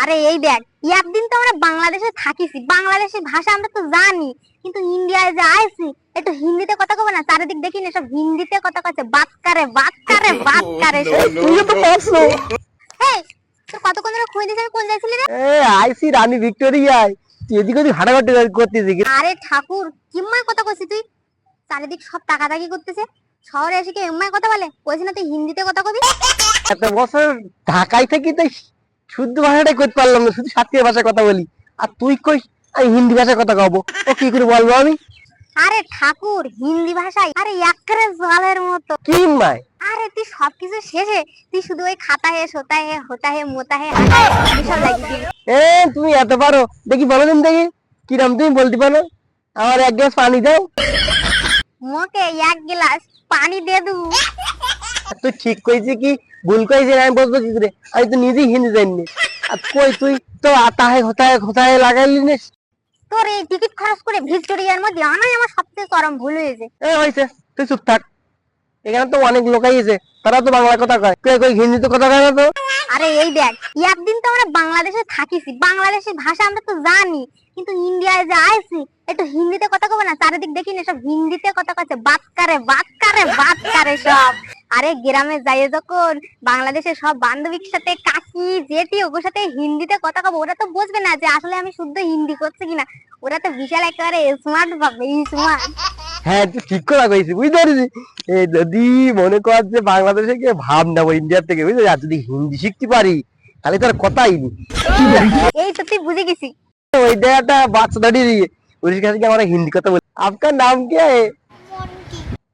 আরে এই দেখ একদিন তো আমরা বাংলাদেশে থাকিছি। বাংলাদেশের ভাষা আমরা তো জানি কিন্তু ইন্ডিয়ায় যে আইছি একটু হিন্দিতে কথা কবে না। চারিদিক দেখি না সব হিন্দিতে কথা কচ্ছে বাক্কারে বাক্কারে বাক্কারে তুইও তো পারছ এই তোর কতক্ষণ ধরে খুঁজে দিয়েছিস কোন রে? এ রানী ভিক্টোরিয়ায়। তুই এদিক ওদিক হাঁটাঘাটি করতেছিস আরে ঠাকুর কিম্মায় কথা কইছিস তুই? চারিদিক সব তাকাতাকি করতেছে। শহরে এসে কি এম্মায় কথা বলে? কইছিস না তুই হিন্দিতে কথা কবি? এত বছর ঢাকায় থাকি তাই শুদ্ধ ভাষাটাই করতে পারলাম না শুধু সাতক্ষীরা ভাষায় কথা বলি। আর তুই কই আমি হিন্দি ভাষায় কথা কব। ও কি করে বলব আমি? আরে ঠাকুর হিন্দি ভাষায় আরে একরে জলের মতো। কি মায় আরে তুই সবকিছু শেষে তুই শুধু ওই খাতা হে সোতা হে হোতা হে মোতা হে এসব লাগিয়ে এ তুমি এত পারো। দেখি বলো দিন দেখি। কিরাম তুমি বলতে পারো? আমার এক গ্লাস পানি দাও। মোকে এক গ্লাস পানি দিয়ে দু। তুই ঠিক কইছি কি? ভুল কইছি আমি বলব কি করে? আমি তো নিজেই হিন্দি জানি আর কই তুই? তো আতাহে হোতাহে হোতাহে লাগাইলি নিস তোর এই টিকিট খরচ করে ভিক্টোরিয়ার মধ্যে আনাই আমার সবথেকে চরম ভুল হয়েছে। এ হয়েছে তুই চুপ থাক। এখানে তো অনেক লোকাই আছে তারা তো বাংলা কথা কয়। কই কই হিন্দিতে কথা কয় না তো? আরে এই দেখ একদিন তো আমরা বাংলাদেশে থাকিছি। বাংলাদেশের ভাষা আমরা তো জানি কিন্তু ইন্ডিয়ায় যে আইছি একটু হিন্দিতে কথা কবে না। চারিদিক দেখি না সব হিন্দিতে কথা কচ্ছে বাক্কারে বাক্কারে বাক্কারে সব। আরে গ্রামে যাই যখন বাংলাদেশের সব বান্ধবীর সাথে কাকি জেঠি ওগুলোর সাথে হিন্দিতে কথা কব ওরা তো বুঝবে না যে আসলে আমি শুদ্ধ হিন্দি করছি কিনা। ওরা তো বিশাল একেবারে স্মার্ট ভাবে স্মার্ট হ্যাঁ তুই ঠিক কথা কইছিস বুঝতে পারছিস? এই যদি মনে কর যে বাংলাদেশে গিয়ে ভাব নেব ইন্ডিয়ার থেকে বুঝলি? আর যদি হিন্দি শিখতে পারি তাহলে তোর কথাই নেই। এই তো তুই বুঝে গেছি। ওই দেয়াটা বাচ্চা দাঁড়িয়ে দিয়ে ওর কাছে গিয়ে আমরা হিন্দি কথা বলি। আপনার নাম কি?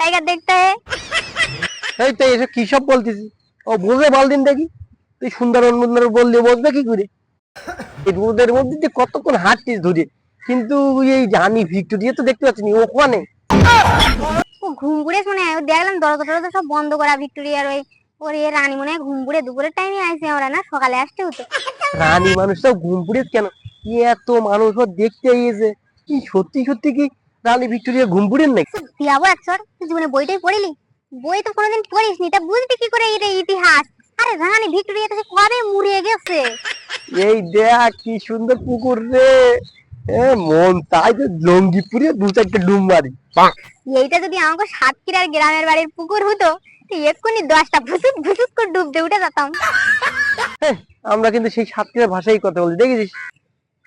টাইগার দেখতে এই তো এসব কি সব বলতিস ও বুঝে বল দিন দেখি? তুই সুন্দর অন্যদের বললে বসবে কি করে? এই রোদের মধ্যে যে কতক্ষণ হাঁটতিস ধরে? কিন্তু এই আমি ভিক্টোরিয়া তো দেখতে পাচ্ছি ওখানে ঘুম ঘুরে মনে হয় দেখলাম দরজা দরজা সব বন্ধ করা ভিক্টোরিয়ার ওই ওর এ রানী মনে হয় ঘুম ঘুরে দুপুরের টাইমে আইসে ওরা না সকালে আসতে হতো। রানী মানুষটা ঘুম ঘুরে কেন? এত মানুষ দেখতে এসে কি সত্যি সত্যি কি রানী ভিক্টোরিয়া ঘুম পুড়েন নাকি? দিয়াবো একশোর তুই জীবনে বইটাই পড়িলি? বই তো কোনোদিন পড়িস নি তা বুঝবি কি করে এটা ইতিহাস? আরে রানী ভিক্টোরিয়া তো কবে মুড়িয়ে গেছে? এই দেখ কি সুন্দর পুকুর রে। এ মন তাই তো লঙ্গি পুড়িয়ে দু চারটে ডুব মারি। এইটা যদি আমাকে সাতক্ষীরার গ্রামের বাড়ির পুকুর হতো এক্ষুনি দশটা ভুসুক ভুসুক করে ডুব ডুবতে উঠে যেতাম। আমরা কিন্তু সেই সাতক্ষীরা ভাষাই কথা বলি দেখেছিস?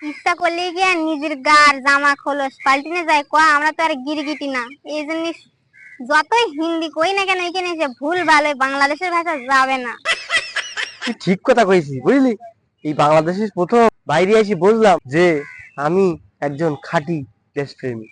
ইচ্ছা করলে কি নিজের গার, জামা, খোলস পাল্টিনে যায়, কোয়া, আমরা তো আর গিরগিটি না। এই জন্য যতই হিন্দি কই না কেন, এখানে এসে ভুল ভালো বাংলাদেশের ভাষা যাবে না। ঠিক কথা কইছিস, বুঝলি? এই বাংলাদেশের প্রথম বাইরে আসি বুঝলাম যে, আমি একজন খাঁটি দেশপ্রেমী